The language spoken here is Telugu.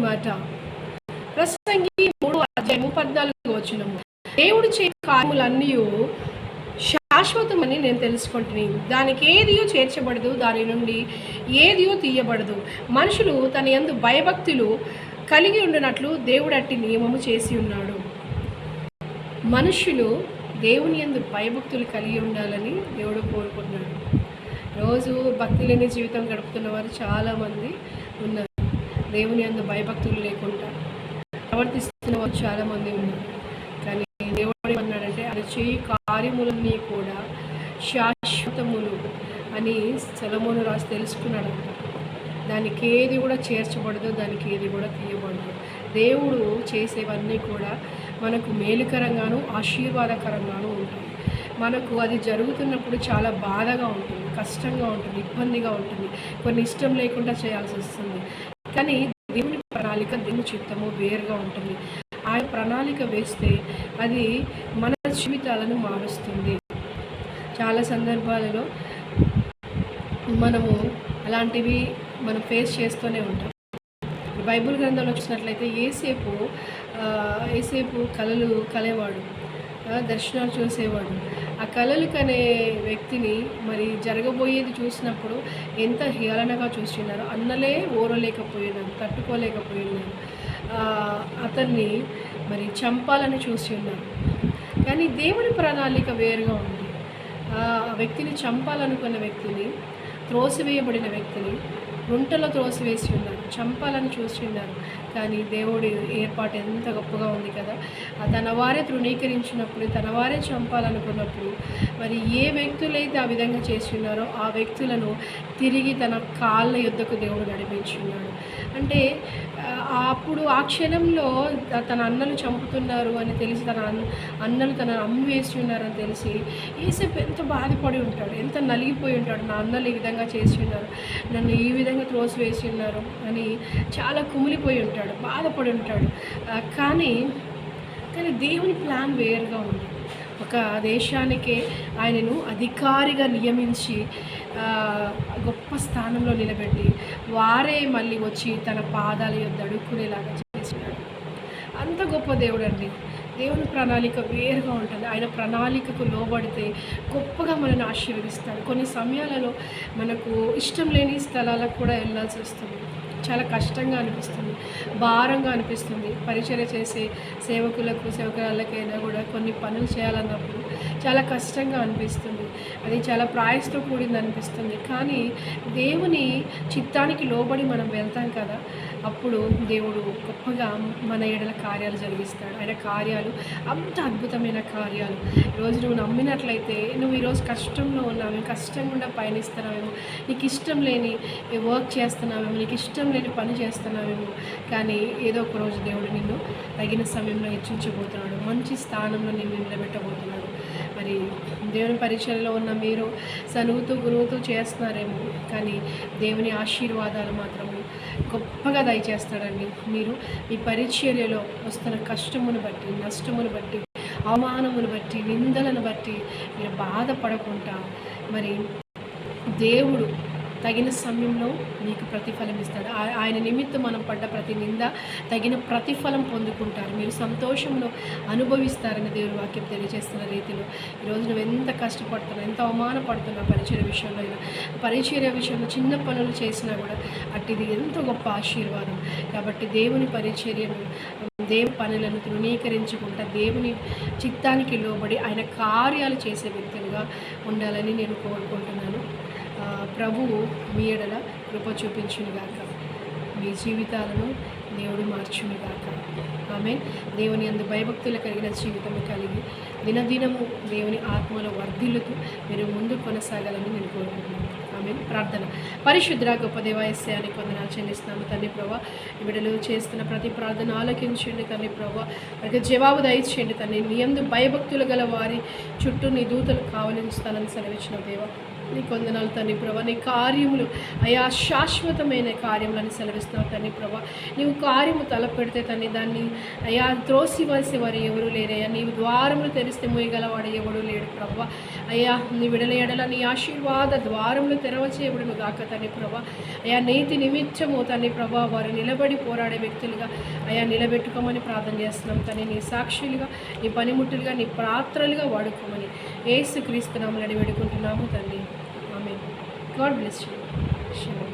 అనమాట మాట. ప్రసంగి మూడు అధ్యాయము పద్నాలుగు వచ్చినము దేవుడు చే కార్యములన్నీ శాశ్వతమని నేను తెలుసుకుంటుని. దానికి ఏదియో చేర్చబడదు దాని నుండి ఏదియో తీయబడదు. మనుషులు తన యందు భయభక్తులు కలిగి ఉండినట్లు దేవుడు అట్టి నియమము చేసి ఉన్నాడు. మనుషులు దేవుని యందు భయభక్తులు కలిగి ఉండాలని దేవుడు కోరుకుంటున్నాడు. రోజు భక్తి లేని జీవితం గడుపుతున్న వారు చాలామంది ఉన్నారు. దేవుని అందు భయభక్తులు లేకుండా ప్రవర్తిస్తున్న వారు చాలామంది ఉన్నారు. కానీ దేవుడు అన్నాడంటే అది చేయి కార్యములన్నీ కూడా శాశ్వతములు అని సెలమును రాసి తెలుసుకున్నాడు దానికి ఏది కూడా చేర్చబడదు దానికి ఏది కూడా తీయబడదు. దేవుడు చేసేవన్నీ కూడా మనకు మేలుకరంగాను ఆశీర్వాదకరంగాను ఉంటాయి. మనకు అది జరుగుతున్నప్పుడు చాలా బాధగా ఉంటుంది కష్టంగా ఉంటుంది ఇబ్బందిగా ఉంటుంది. కొన్ని ఇష్టం లేకుండా చేయాల్సి వస్తుంది. కానీ దేవుని ప్రణాళిక దేవుని చిత్తము వేరుగా ఉంటుంది. ఆ ప్రణాళిక వేస్తే అది మన జీవితాలను మారుస్తుంది. చాలా సందర్భాలలో మనము అలాంటివి మనం ఫేస్ చేస్తూనే ఉంటాం. బైబిల్ గ్రంథంలో చూసినట్లయితే ఏసేపు ఏసేపు కళలు కలేవాడు. దర్శనాలు చూసేవాడు. ఆ కళలు కనే వ్యక్తిని మరి జరగబోయేది చూసినప్పుడు ఎంత హేళనగా చూస్తున్నారు అన్నలే ఓరలేకపోయినాను తట్టుకోలేకపోయినాను అతన్ని మరి చంపాలని చూసి కానీ దేవుని ప్రణాళిక వేరుగా ఉంది. ఆ వ్యక్తిని చంపాలనుకున్న వ్యక్తిని త్రోసివేయబడిన వ్యక్తిని గుంటలో త్రోసివేసి ఉన్నారు చంపాలని చూస్తున్నారు కానీ దేవుడి ఏర్పాటు ఎంత గొప్పగా ఉంది కదా. తన వారే తృణీకరించినప్పుడు తన వారే చంపాలనుకున్నప్పుడు మరి ఏ వ్యక్తులైతే ఆ విధంగా చేస్తున్నారో ఆ వ్యక్తులను తిరిగి తన కాళ్ళ యుద్ధకు దేవుడు నడిపించున్నాడు అంటే అప్పుడు ఆ క్షణంలో తన అన్నలు చంపుతున్నారు అని తెలిసి తన అన్నలు తన అమ్మి వేసి ఉన్నారని తెలిసి ఏసేపు ఎంత బాధపడి ఉంటాడు ఎంత నలిగిపోయి ఉంటాడు నా అన్నలు ఈ విధంగా చేసి ఉన్నారు. నన్ను ఈ విధంగా త్రోసి వేసి ఉన్నారు అని చాలా కుమిలిపోయి ఉంటాడు బాధపడి ఉంటాడు. కానీ కానీ దేవుని ప్లాన్ వేరుగా ఉంది. ఒక దేశానికే ఆయనను అధికారిగా నియమించి గొప్ప స్థానంలో నిలబెట్టి వారే మళ్ళీ వచ్చి తన పాదాల యొద్ద అడుక్కునేలాగా చేసినాడు. అంత గొప్ప దేవుడు అండి దేవుని ప్రణాళిక వేరుగా ఉంటుంది. ఆయన ప్రణాళికకు లోబడితే గొప్పగా మనల్ని ఆశీర్వదిస్తాడు. కొన్ని సమయాలలో మనకు ఇష్టం లేని స్థలాలకు కూడా వెళ్ళాల్సి వస్తుంది. చాలా కష్టంగా అనిపిస్తుంది. భారంగా అనిపిస్తుంది. పరిచర్య చేసే సేవకులకు సేవకురాళ్ళకైనా కూడా కొన్ని పనులు చేయాలన్నప్పుడు చాలా కష్టంగా అనిపిస్తుంది. అది చాలా ప్రాయస్తో కూడింది అనిపిస్తుంది. కానీ దేవుని చిత్తానికి లోబడి మనం వెళ్తాం కదా అప్పుడు దేవుడు గొప్పగా మన ఎడల కార్యాలు జరిగిస్తాడు. ఆయన కార్యాలు అంత అద్భుతమైన కార్యాలు. ఈరోజు నువ్వు నమ్మినట్లయితే నువ్వు ఈరోజు కష్టంలో ఉన్నావేమో కష్టంగా పయనిస్తున్నావేమో నీకు ఇష్టం లేని వర్క్ చేస్తున్నావేమో నీకు ఇష్టం లేని పని చేస్తున్నావేమో కానీ ఏదో ఒక రోజు దేవుడు నిన్ను తగిన సమయంలో హెచ్చించబోతున్నాడు. మంచి స్థానంలో నిన్ను నిలబెట్టబోతున్నాడు. మరి దేవుని పరిచయలో ఉన్న మీరు సనుగుతూ గురువుతూ చేస్తున్నారేమో. కానీ దేవుని ఆశీర్వాదాలు మాత్రము గొప్పగా దయచేస్తాడండి. మీరు మీ పరిచర్యలో వస్తున్న కష్టమును బట్టి నష్టమును బట్టి అవమానమును బట్టి నిందలను బట్టి మీరు బాధపడకుండా మరి దేవుడు తగిన సమయంలో మీకు ప్రతిఫలం ఇస్తాడు. ఆ- ఆయన నిమిత్తం మనం పడ్డ ప్రతి నింద తగిన ప్రతిఫలం పొందుకుంటారు. మీరు సంతోషంలో అనుభవిస్తారని దేవుని వాక్యం తెలియజేస్తున్న రీతిలో. ఈరోజు నువ్వు ఎంత కష్టపడుతున్నా ఎంత అవమానపడుతున్నా పరిచయ విషయంలో అయినా. పరిచర్య విషయంలో చిన్న పనులు చేసినా కూడా అట్టిది ఎంతో గొప్ప ఆశీర్వాదం. కాబట్టి దేవుని పరిచర్యను దేవుని పనులను తృణీకరించకుండా దేవుని చిత్తానికి లోబడి ఆయన కార్యాలు చేసే వ్యక్తులుగా ఉండాలని నేను కోరుకుంటున్నాను. ప్రభువు మీ ఎడల కృప చూపించునుగాక. మీ జీవితాలను దేవుడు మార్చునుగాక. ఆమె దేవుని అందు భయభక్తులు కలిగిన జీవితం కలిగి దినదినము దేవుని ఆత్మలో వర్ధిల్లుతూ మీరు ముందు కొనసాగాలని నేను కోరుకుంటున్నాను. ఆమె ప్రార్థన. పరిశుద్ర గొప్ప దేవాయస్యాన్ని కొందనాలు చెల్లిస్తున్నాము. తండ్రి ప్రభా విడలు చేస్తున్న ప్రతి ప్రార్థన ఆలోకించండి తండ్రి ప్రభా. వారికి జవాబు దయచేయండి తండ్రి. నీ ఎందు భయభక్తులు గల వారి చుట్టూ నీ దూతలు కావలించుతానని సెలవిచ్చిన దేవ. నీ కొందనాలు తండ్రి ప్రభా నీ కార్యములు అయా శాశ్వతమైన కార్యములని సెలవిస్తున్నావు తండ్రి ప్రభా. నీవు కార్యము తలపెడితే తండ్రి దాన్ని అయా త్రోసివలసి వారు ఎవరు లేరయ్యా. నీవు ద్వారములు తెరిస్తే మోయగలవాడు ఎవడు లేడు ప్రభా. అయ్యా నీ విడల ఎడల నీ ఆశీర్వాద ద్వారములు తెరవచేయబడును గాక తండ్రి ప్రభా. అయా నీతి నిమిత్తము తండ్రి ప్రభా వారు నిలబడి పోరాడే వ్యక్తులుగా అయా నిలబెట్టుకోమని ప్రార్థన చేస్తున్నాం తండ్రి నీ సాక్షులుగా నీ పనిముట్టులుగా నీ పాత్రలుగా వాడుకోమని ఏసు క్రీస్తునామని వేడుకుంటున్నాము తండ్రి Amen. God bless you. Shalom.